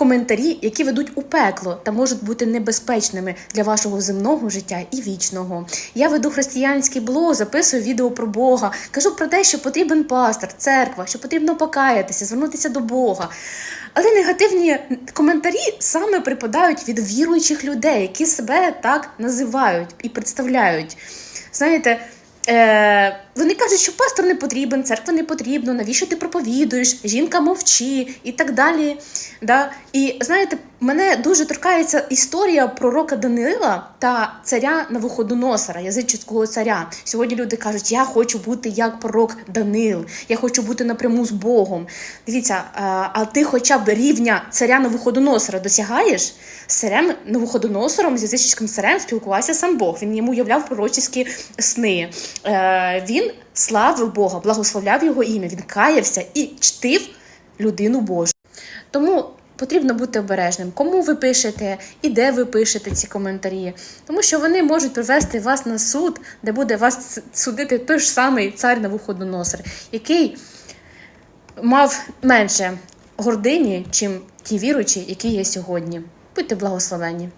коментарі, які ведуть у пекло та можуть бути небезпечними для вашого земного життя і вічного. Я веду християнський блог, записую відео про Бога, кажу про те, що потрібен пастор, церква, що потрібно покаятися, звернутися до Бога. Але негативні коментарі саме припадають від віруючих людей, які себе так називають і представляють. Знаєте, е, вони кажуть, що пастор не потрібен, церква не потрібна, навіщо ти проповідуєш, жінка мовчи і так далі. Да? І знаєте, мене дуже торкається історія пророка Даниила та царя Навуходоносора, язичницького царя. Сьогодні люди кажуть, я хочу бути як пророк Даниил, я хочу бути напряму з Богом. Дивіться, а, ти хоча б рівня царя Навуходоносора досягаєш? З царем Навуходоносором, з язичницьким царем спілкувався сам Бог. Він йому являв пророчі сни. Е, він славив Бога, благословляв його ім'я, він каявся і чтив людину Божу. Тому потрібно бути обережним, кому ви пишете і де ви пишете ці коментарі, тому що вони можуть привести вас на суд, де буде вас судити той ж самий цар Навуходоносор, який мав менше гордині, чим ті віручі, які є сьогодні. Будьте благословені.